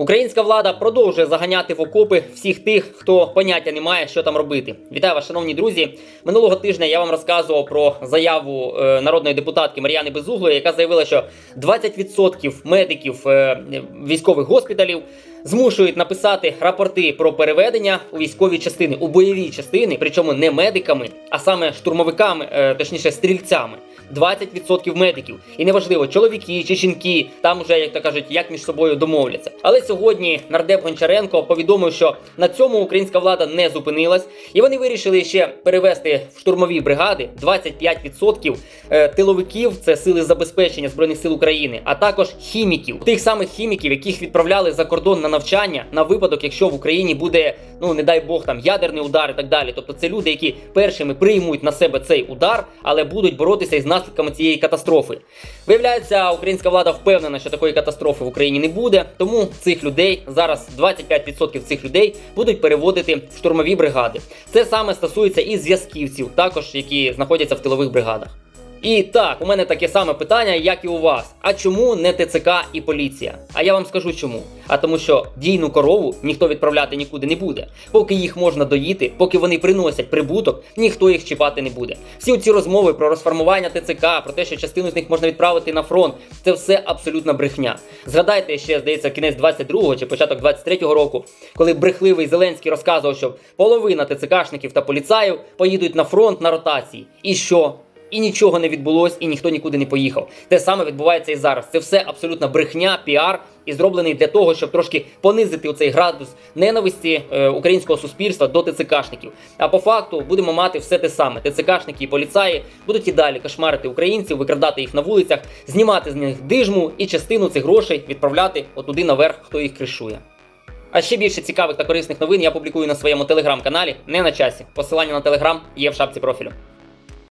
Українська влада продовжує заганяти в окопи всіх тих, хто поняття не має, що там робити. Вітаю вас, шановні друзі. Минулого тижня я вам розказував про заяву е, народної депутатки Мар'яни Безуглої, яка заявила, що 20% медиків е, військових госпіталів змушують написати рапорти про переведення у військові частини, у бойові частини, причому не медиками, а саме штурмовиками, е, точніше стрільцями. 20% медиків. І неважливо, чоловіки чи жінки, там уже, як то кажуть, як між собою домовляться. Але сьогодні нардеп Гончаренко повідомив, що на цьому українська влада не зупинилась, і вони вирішили ще перевести в штурмові бригади 25% е, тиловиків, це сили забезпечення збройних сил України, а також хіміків, тих самих хіміків, яких відправляли за кордон на навчання на випадок, якщо в Україні буде, ну не дай Бог, там ядерний удар і так далі. Тобто це люди, які першими приймуть на себе цей удар, але будуть боротися із наслідками цієї катастрофи. Виявляється, українська влада впевнена, що такої катастрофи в Україні не буде. Тому цих людей зараз 25% цих людей будуть переводити в штурмові бригади. Це саме стосується і зв'язківців, також які знаходяться в тилових бригадах. І так, у мене таке саме питання, як і у вас. А чому не ТЦК і поліція? А я вам скажу чому. А тому, що дійну корову ніхто відправляти нікуди не буде. Поки їх можна доїти, поки вони приносять прибуток, ніхто їх чіпати не буде. Всі ці розмови про розформування ТЦК, про те, що частину з них можна відправити на фронт, це все абсолютна брехня. Згадайте ще, здається, кінець 22-го чи початок 23-го року, коли брехливий Зеленський розказував, що половина ТЦКшників та поліцаїв поїдуть на фронт на ротації. І що? І нічого не відбулось, і ніхто нікуди не поїхав. Те саме відбувається і зараз. Це все абсолютна брехня, піар і зроблений для того, щоб трошки понизити оцей градус ненависті е, українського суспільства до ТЦКшників. А по факту будемо мати все те саме. ТЦКшники і поліцаї будуть і далі кошмарити українців, викрадати їх на вулицях, знімати з них дижму і частину цих грошей відправляти отуди наверх, хто їх кришує. А ще більше цікавих та корисних новин я публікую на своєму телеграм-каналі не на часі. Посилання на телеграм є в шапці профілю.